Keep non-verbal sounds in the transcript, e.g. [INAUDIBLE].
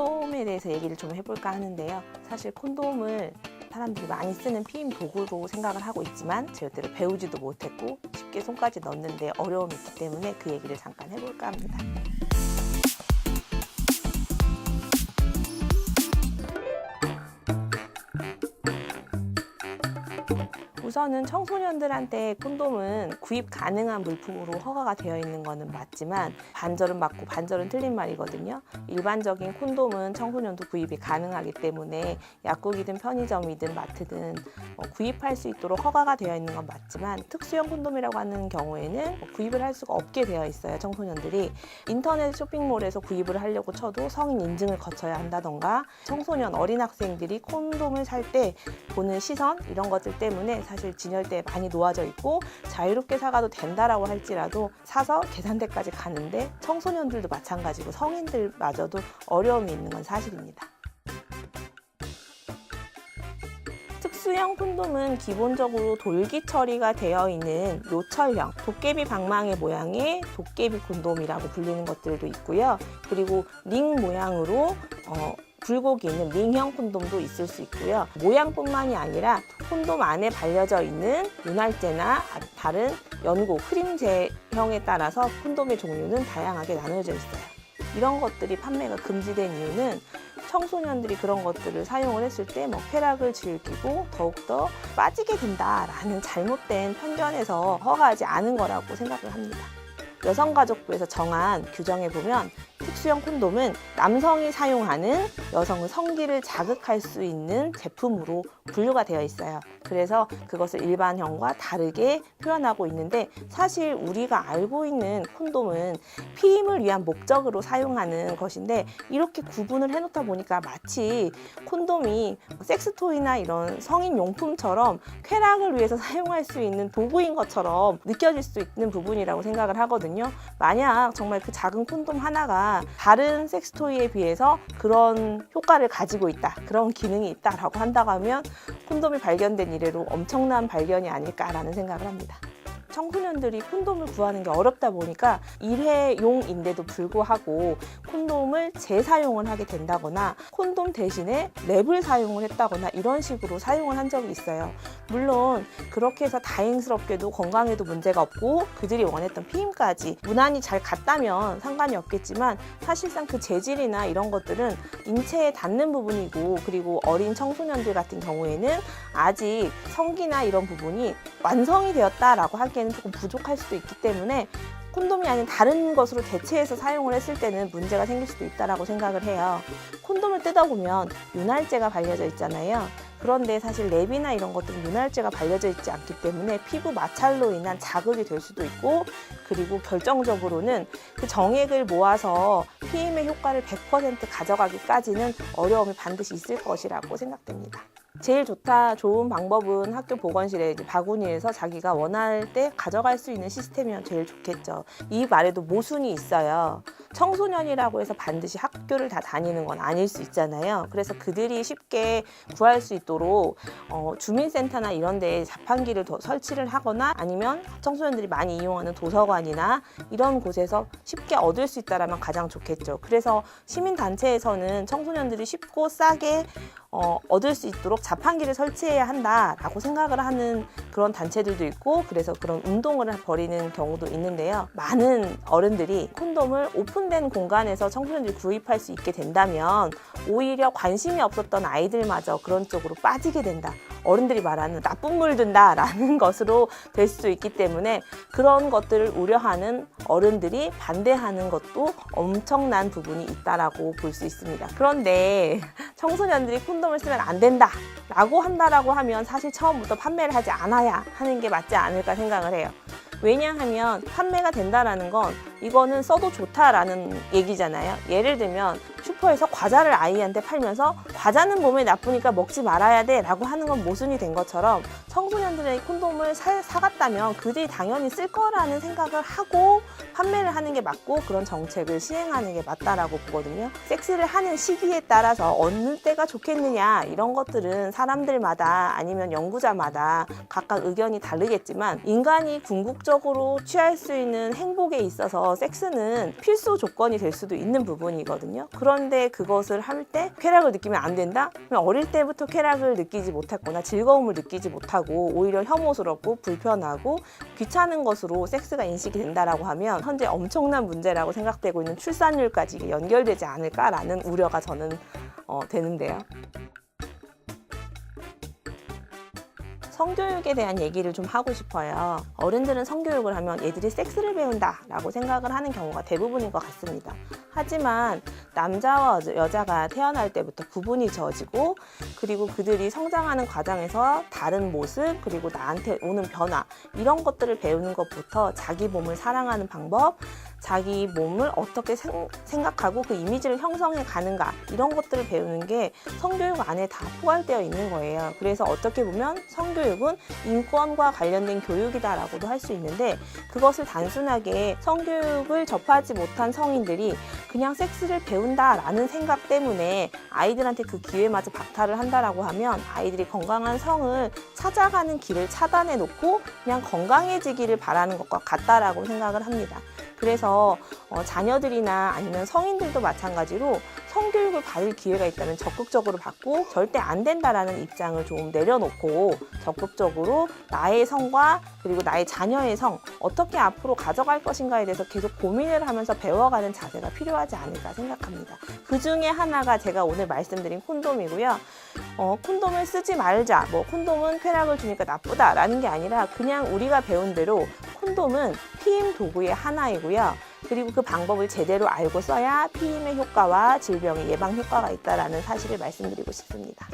콘돔에 대해서 얘기를 좀 해볼까 하는데요. 사실 콘돔을 사람들이 많이 쓰는 피임 도구로 생각을 하고 있지만 절대로 배우지도 못했고 쉽게 손까지 넣는데 어려움이 있기 때문에 그 얘기를 잠깐 해볼까 합니다. 우선은 청소년들한테 콘돔은 구입 가능한 물품으로 허가가 되어 있는 것은 맞지만 반절은 맞고 반절은 틀린 말이거든요. 일반적인 콘돔은 청소년도 구입이 가능하기 때문에 약국이든 편의점이든 마트든 어, 구입할 수 있도록 허가가 되어 있는 건 맞지만 특수형 콘돔이라고 하는 경우에는 뭐 구입을 할 수가 없게 되어 있어요. 청소년들이 인터넷 쇼핑몰에서 구입을 하려고 쳐도 성인 인증을 거쳐야 한다던가 청소년 어린 학생들이 콘돔을 살 때 보는 시선 이런 것들 때문에 사실 진열대에 많이 놓아져 있고 자유롭게 사가도 된다라고 할지라도 사서 계산대까지 가는데 청소년들도 마찬가지고 성인들마저도 어려움이 있는 건 사실입니다. 특수형 콘돔은 기본적으로 돌기 처리가 되어 있는 요철형 도깨비 방망이 모양의 도깨비 콘돔이라고 불리는 것들도 있고요. 그리고 링 모양으로 어, 굴곡이 있는 링형 콘돔도 있을 수 있고요. 모양뿐만이 아니라 콘돔 안에 발려져 있는 윤활제나 다른 연고, 크림제형에 따라서 콘돔의 종류는 다양하게 나눠져 있어요. 이런 것들이 판매가 금지된 이유는 청소년들이 그런 것들을 사용을 했을 때 뭐 쾌락을 즐기고 더욱더 빠지게 된다라는 잘못된 편견에서 허가하지 않은 거라고 생각을 합니다. 여성가족부에서 정한 규정에 보면 특수형 콘돔은 남성이 사용하는 여성의 성기를 자극할 수 있는 제품으로 분류가 되어 있어요. 그래서 그것을 일반형과 다르게 표현하고 있는데 사실 우리가 알고 있는 콘돔은 피임을 위한 목적으로 사용하는 것인데 이렇게 구분을 해놓다 보니까 마치 콘돔이 섹스토이나 이런 성인 용품처럼 쾌락을 위해서 [LAUGHS] 사용할 수 있는 도구인 것처럼 느껴질 수 있는 부분이라고 생각을 하거든요. 만약 정말 그 작은 콘돔 하나가 다른 섹스토이에 비해서 그런 효과를 가지고 있다, 그런 기능이 있다라고 한다고 하면 콘돔이 발견된 이래로 엄청난 발견이 아닐까라는 생각을 합니다. 청소년들이 콘돔을 구하는 게 어렵다 보니까 일회용인데도 불구하고 콘돔을 재사용을 하게 된다거나 콘돔 대신에 랩을 사용을 했다거나 이런 식으로 사용을 한 적이 있어요. 물론 그렇게 해서 다행스럽게도 건강에도 문제가 없고 그들이 원했던 피임까지 무난히 잘 갔다면 상관이 없겠지만 사실상 그 재질이나 이런 것들은 인체에 닿는 부분이고 그리고 어린 청소년들 같은 경우에는 아직 성기나 이런 부분이 완성이 되었다라고 하기에는 조금 부족할 수도 있기 때문에 콘돔이 아닌 다른 것으로 대체해서 사용을 했을 때는 문제가 생길 수도 있다라고 생각을 해요. 콘돔을 뜯어 보면 윤활제가 발려져 있잖아요. 그런데 사실 랩이나 이런 것들은 윤활제가 발려져 있지 않기 때문에 피부 마찰로 인한 자극이 될 수도 있고 그리고 결정적으로는 그 정액을 모아서 피임의 효과를 100% 가져가기까지는 어려움이 반드시 있을 것이라고 생각됩니다. 제일 좋다, 좋은 방법은 학교 보건실에 이제 바구니에서 자기가 원할 때 가져갈 수 있는 시스템이면 제일 좋겠죠. 이 말에도 모순이 있어요. 청소년이라고 해서 반드시 학교를 다 다니는 건 아닐 수 있잖아요. 그래서 그들이 쉽게 구할 수 있도록 어, 주민센터나 이런 데에 자판기를 더 설치를 하거나 아니면 청소년들이 많이 이용하는 도서관이나 이런 곳에서 쉽게 얻을 수 있다라면 가장 좋겠죠. 그래서 시민단체에서는 청소년들이 쉽고 싸게 어, 얻을 수 있도록 자판기를 설치해야 한다라고 생각을 하는 그런 단체들도 있고 그래서 그런 운동을 벌이는 경우도 있는데요. 많은 어른들이 콘돔을 오픈된 공간에서 청소년들이 구입할 수 있게 된다면 오히려 관심이 없었던 아이들마저 그런 쪽으로 빠지게 된다. 어른들이 말하는 나쁜 물 든다라는 [LAUGHS] 것으로 될 수도 있기 때문에 그런 것들을 우려하는 어른들이 반대하는 것도 엄청난 부분이 있다라고 볼 수 있습니다. 그런데 청소년들이 콘돔을 쓰면 안 된다 라고 한다라고 하면 사실 처음부터 판매를 하지 않아야 하는 게 맞지 않을까 생각을 해요. 왜냐하면 판매가 된다라는 건 이거는 써도 좋다라는 얘기잖아요. 예를 들면 슈퍼에서 과자를 아이한테 팔면서 과자는 몸에 나쁘니까 먹지 말아야 돼 라고 하는 건 모순이 된 것처럼 청소년들의 콘돔을 사, 사갔다면 그들이 당연히 쓸 거라는 생각을 하고 판매를 하는 게 맞고 그런 정책을 시행하는 게 맞다라고 보거든요. 섹스를 하는 시기에 따라서 어느 때가 좋겠느냐 이런 것들은 사람들마다 아니면 연구자마다 각각 의견이 다르겠지만 인간이 궁극적으로 취할 수 있는 행복에 있어서 섹스는 필수 조건이 될 수도 있는 부분이거든요. 그런 그런데 그것을 할 때 쾌락을 느끼면 안 된다? 그러면 어릴 때부터 쾌락을 느끼지 못했거나 즐거움을 느끼지 못하고 오히려 혐오스럽고 불편하고 귀찮은 것으로 섹스가 인식이 된다라고 하면 현재 엄청난 문제라고 생각되고 있는 출산율까지 연결되지 않을까라는 우려가 저는 어, 되는데요. 성교육에 대한 얘기를 좀 하고 싶어요. 어른들은 성교육을 하면 얘들이 섹스를 배운다 라고 생각을 하는 경우가 대부분인 것 같습니다. 하지만 남자와 여자- 여자가 태어날 때부터 구분이 지어지고 그리고 그들이 성장하는 과정에서 다른 모습 그리고 나한테 오는 변화 이런 것들을 배우는 것부터 자기 몸을 사랑하는 방법 자기 몸을 어떻게 생, 생각하고 그 이미지를 형성해 가는가 이런 것들을 배우는 게 성교육 안에 다 포괄되어 있는 거예요. 그래서 어떻게 보면 성교육은 인권과 관련된 교육이다라고도 할 수 있는데 그것을 단순하게 성교육을 접하지 못한 성인들이 그냥 섹스를 배운다라는 생각 때문에 아이들한테 그 기회마저 박탈을 한다라고 하면 아이들이 건강한 성을 찾아가는 길을 차단해 놓고 그냥 건강해지기를 바라는 것과 같다라고 생각을 합니다. 그래서 어, 자녀들이나 아니면 성인들도 마찬가지로 성교육을 받을 기회가 있다면 적극적으로 받고 절대 안 된다라는 입장을 좀 내려놓고 적극적으로 나의 성과 그리고 나의 자녀의 성 어떻게 앞으로 가져갈 것인가에 대해서 계속 고민을 하면서 배워가는 자세가 필요하지 않을까 생각합니다. 그 중에 하나가 제가 오늘 말씀드린 콘돔이고요. 어, 콘돔을 쓰지 말자. 뭐 콘돔은 쾌락을 주니까 나쁘다라는 게 아니라 그냥 우리가 배운 대로 콘돔은 피임 도구의 하나이고요. 그리고 그 방법을 제대로 알고 써야 피임의 효과와 질병의 예방 효과가 있다라는 사실을 말씀드리고 싶습니다.